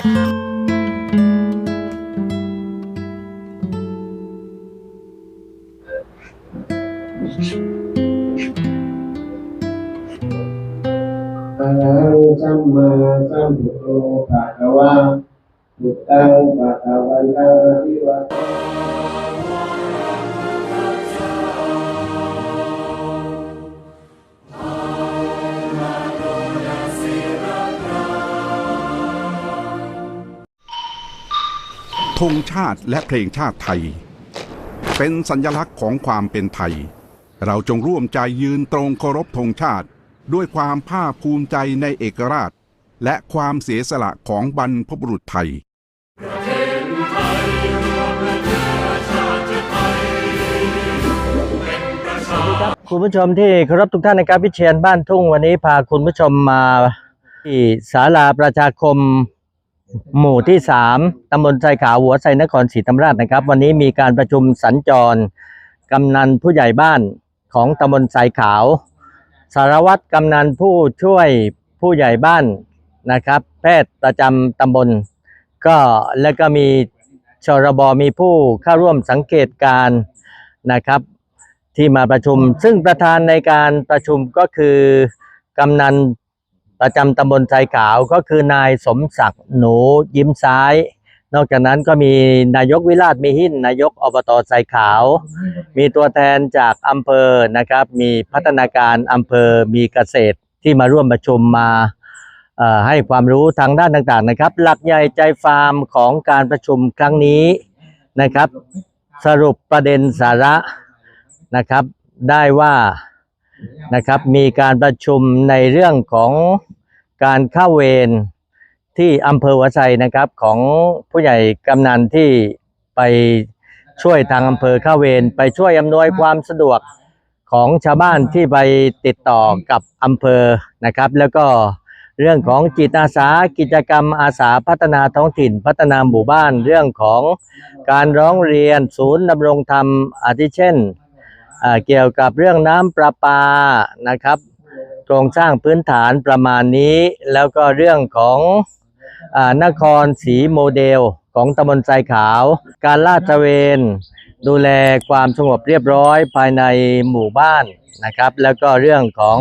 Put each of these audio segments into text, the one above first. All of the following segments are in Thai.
Bhagavan Buddha Bhagavan Bhagavan Bhagavan ธงชาติและเพลงชาติไทย เป็นสัญลักษณ์ของความเป็นไทย เราจงร่วมใจยืนตรงเคารพธงชาติ ด้วยความภาคภูมิใจในเอกราช และความเสียสละของบรรพบุรุษไทยคุณผู้ชมที่เคารพทุกท่านนะครับวิเชียนบ้านทุ่งวันนี้พาคุณผู้ชมมาที่ศาลาประชาคม หมู่ที่สามตำบลไซขาวหัวไซนครศรีธรรมราชนะครับ วันนี้มีการประชุมสัญจร กำนันผู้ใหญ่บ้านของตำบลไซขาว สารวัตรกำนันผู้ช่วยผู้ใหญ่บ้านนะครับ แพทย์ประจำตำบล ก็แล้วก็มีชรบมีผู้เข้าร่วมสังเกตการนะครับ ที่มาประชุม ซึ่งประธานในการประชุมก็คือกำนัน ประจำตำบลไทรขาวก็คือนายสมศักดิ์หนูยิ้มซ้าย นอกจากนั้นก็มีนายกวิราชมีหินนายกอบตไทรขาว มีตัวแทนจากอำเภอนะครับ มีพัฒนาการอำเภอมีเกษตรที่มาร่วมประชุมมาให้ความรู้ทางด้านต่างๆนะครับ หลักใหญ่ใจฟาร์มของการประชุมครั้งนี้นะครับ สรุปประเด็นสาระนะครับ ได้ว่า นะครับ มีการประชุมในเรื่องของการเข้าเวรที่อำเภอหัวไซนะครับของผู้ใหญ่กำนันที่ไปช่วยทางอำเภอเข้าเวรไปช่วยอำนวยความสะดวกของชาวบ้านที่ไปติดต่อกับอำเภอนะครับ แล้วก็เรื่องของจิตอาสากิจกรรมอาสาพัฒนาท้องถิ่น พัฒนาหมู่บ้านเรื่องของการร้องเรียนศูนย์ดำรงธรรมอาทิเช่น เกี่ยวกับเรื่องน้ำประปานะครับโครงสร้างพื้นฐานประมาณนี้ แล้วก็เรื่องของอนครศรีโมเดลของตำบลทรายขาว การลาดตระเวน ดูแลความสงบเรียบร้อยภายในหมู่บ้านนะครับ แล้วก็เรื่องของ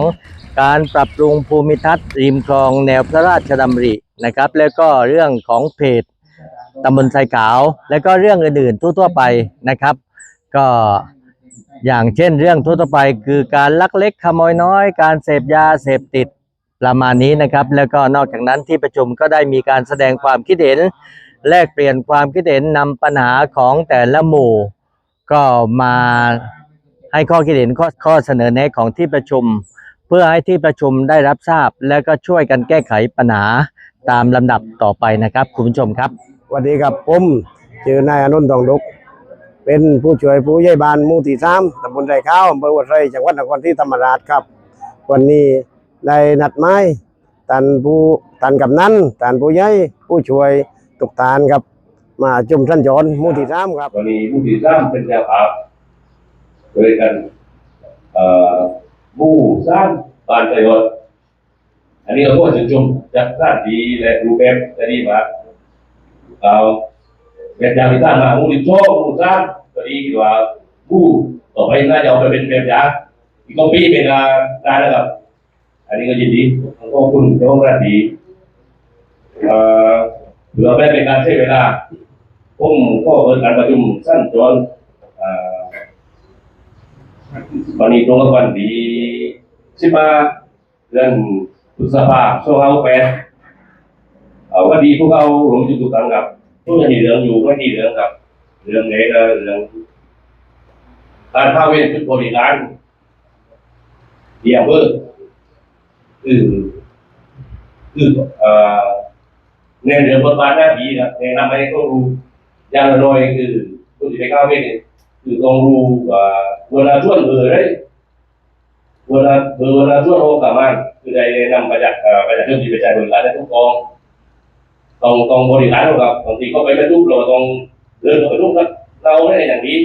การปรับปรุงภูมิทัศน์ริมคลองแนวพระราชดำรินะครับ แล้วก็เรื่องของเพจตำบลทรายขาว แล้วก็เรื่องอื่นๆทั่วๆไปนะครับ ก็ อย่างเช่นเรื่องทั่วไปคือการลักเล็กขโมยน้อย การเสพยาเสพติดประมาณนี้นะครับ แล้วก็นอกจากนั้นที่ประชุมก็ได้มีการแสดงความคิดเห็น แลกเปลี่ยนความคิดเห็นนำปัญหาของแต่ละหมู่ ก็มาให้ข้อคิดเห็นข้อข้อเสนอแนะของที่ประชุม เพื่อให้ที่ประชุมได้รับทราบ แล้วก็ช่วยกันแก้ไขปัญหาตามลำดับต่อไปนะครับคุณผู้ชมครับสวัสดีครับผมชื่อนายอนุนท์ทองดุก เป็นผู้ช่วยผู้ใหญ่บ้านหมู่ที่สามตำบลไร่ข้าวอำเภอวัดไร่จังหวัดนครศรีธรรมราชครับ วันนี้ได้นัดไม้ท่านผู้ท่านกำนันท่านผู้ใหญ่ผู้ช่วยตุกตานครับ มาจุ่มท่านจรหมู่ที่สามครับ วันนี้ผู้ที่สร้างเป็นแนวภาพโดยกันเอ่อผู้สร้างบ้านประโยชน์อันนี้เราก็จะชมจากสร้างดีและรูปแบบจะดีมากเอา แบบอย่างที่สร้างมาผู้ที่โชว์ผู้สร้างก็ดีกว่าผู้ต่อไปน่าจะเอาไปเป็นแบบอย่างอีกก็ปีเป็นการได้แล้วครับ อันนี้ก็ยินดีขอบคุณเจ้าหน้าที่เอ่อเพื่อไม่เป็นการใช้เวลาผมก็เปิดการประชุมสั้นจนวันนี้ตรงกับวันที่สิบห้าเดือนพฤษภาคมสองพันแปดวันดีพวกเรารวมจุดทุกังครับ ทุกอย่างที่เรื่องอยู่ก็ที่เรื่องครับเรื่องไหนก็เรื่องการเข้าเวรจุดบริการเดียวเบอร์คือคือเอ่อในเรื่องบทบาทหน้าที่ครับแนะนำให้เขารู้อย่างน้อยคือผู้ที่ไปเข้าเวรเนี่ยคือต้องรู้ว่าเวลาช่วยเบอร์ได้เวลาเบอร์เวลาช่วยโอกาสมันคือได้นำประจักษ์ประจักษ์เรื่องที่ไปใช้บริการได้ทุกกอง ต้องต้องบริการครับบางทีเขาไปไม่ทุกเราต้องเดินเข้าไปทุกครับเราได้อย่างนี้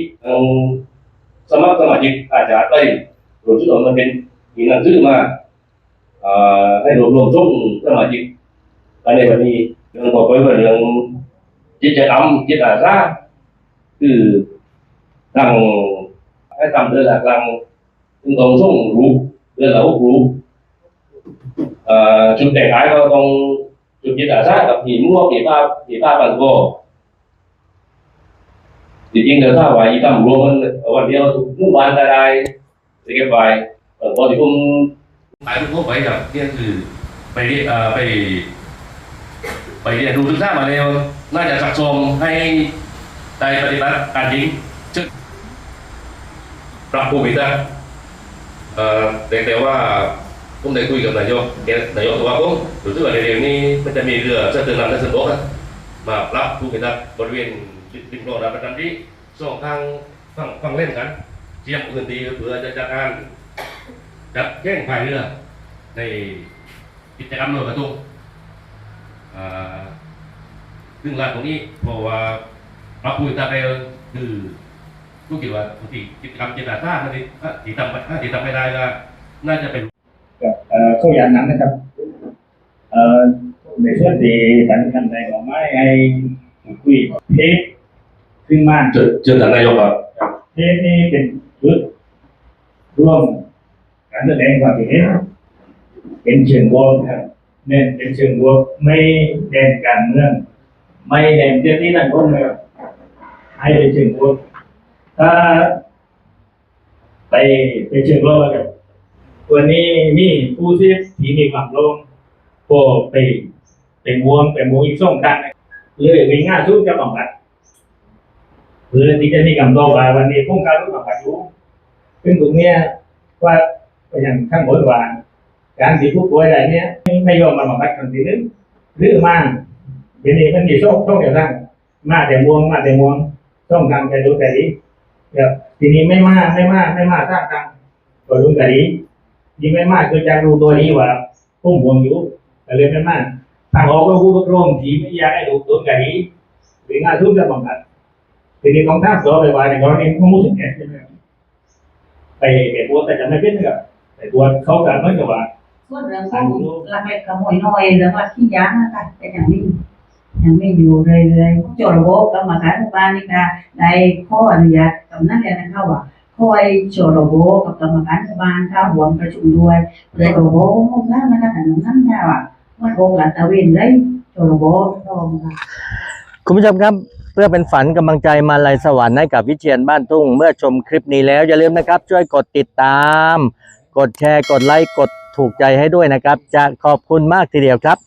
สมัครสมาชิกอาจจะได้รวมชุดมันเป็นมีหนังสือมาให้รวมรวมช่วงสมาชิกภายในวันนี้เรื่องต่อไปว่าเรื่องกิจกรรมจิตอาสาคือทางให้ทำเดือนละครั้งซึ่งต้องส่งรูปเดือนละหกรูปเอ่อชุดแต่งกายก็ต้อง ชุดจิตอาสากับผีมั่วผีผ้าผีผ้าปันโกจริงๆเดี๋ยวถ้าว่าอีทำรวมมันวันเดียวทุกมู่บ้านก็ได้สิเก็บไปเออพอที่ผมไปกพวกไปครับเนี่ยคือไปเรียนเอ่อไป ไปเรียนรู้ศึกษามาแล้ว น่าจะสักสมให้ได้ปฏิบัติการจริงจึงปรับปรุงอีกนะเอ่อแต่แต่ว่า ผมได้คุยกับนายกเนี่ยนายกบอกว่าผมรู้สึกว่าในเรื่องนี้มันจะมีเรือเสด็จนำและเสด็จนะมารับปรุงกันบริเวณริมโลน้ำประจำที่สองทางฝั่งฝั่งเล่นกันเทียมพื้นที่เพื่อจะจัดการจัดแย่งพายเรือในกิจกรรมลอยกระทงอ่าซึ่งร้านตรงนี้เพราะว่าพระพุทธเจ้าคือลูกคิดว่าบางทีกิจกรรมจิตอาสาถ้าที่าที่ทำไม่ถ้าที่ทำไม่ได้ก็น่าจะเป็น กับเอ่อข้ออย่างนั้นนะครับ เอ่อในส่วนที่ท่านท่านใดบอกไม่ให้คุยเทปซึ่งมากเจอเจอท่านนายกครับเทปนี้เป็นชุดร่วมการแสดงความคิดเห็นเป็นเชิงบวกครับเน้นเป็นเชิงบวกไม่เด่นการเมือง ไม่เด่นเจ้าที่นั่นคนนะครับให้เป็นเชิงบวกถ้าไปไปเชิงลบครับ วันนี้มีผู้ที่ที่มีความลงโปไปเป็นวงเป็นวงอีกส่งกันเลยวิ่งง่ายสู้จะบังคับเพื่อที่จะมีกำลังว่าวันนี้พุ่งการรู้บังคับอยู่ซึ่งตรงเนี้ยว่าอย่างข้างบนว่าการที่ผู้ป่วยอะไรเนี้ยไม่ยอมมาบังคับกันทีนึงหรือมาทีนี้มันมีโชคโชคเดียวกันมาแต่วงมาแต่วงต้องทำแต่ดูแต่ดีเดี๋ยวทีนี้ไม่มาไม่มาไม่มาสร้างตังก็ดูแต่ดี ยิ่งไม่มากคือจะดูตัวนี้ว่าพุ่มวงอยู่แต่เลยไม่มากทางออกก็พูดตรงทีไม่อยากให้ดูตัวกันนี้หรืองานทุกจะบังคับทีนี้ของท่าสอไปว่าในกรณีของมุสลิมใช่ไหมไปไปบวแต่จะไม่เป็นกับไปบวเขากันไม่กับว่าส่วนเรื่องของลักเล็กขโมยน้อยเรื่องลักขี้ยางนะคะแต่อย่างนี้ยังไม่อยู่เรื่อยๆโจรโบกกรรมการหมู่บ้านนี่ค่ะได้ข้ออนุญาตกำนันเลยนะคะว่า คอยโจรโบกกับกรรมการหมู่บ้านข้าร่วมประชุมด้วยเลยโจรโบกมุ่งหน้านะคะแต่นั้นค่ะว่ามันโบกหลังตะเวนเลยโจรโบกรอมค่ะคุณผู้ชมครับเพื่อเป็นฝันกำลังใจมาลัยสวรรค์ให้กับวิเชียนบ้านทุ่งเมื่อชมคลิปนี้แล้วอย่าลืมนะครับ ช่วยกดติดตาม กดแชร์กดไลค์กดถูกใจให้ด้วยนะครับ จะขอบคุณมากทีเดียวครับ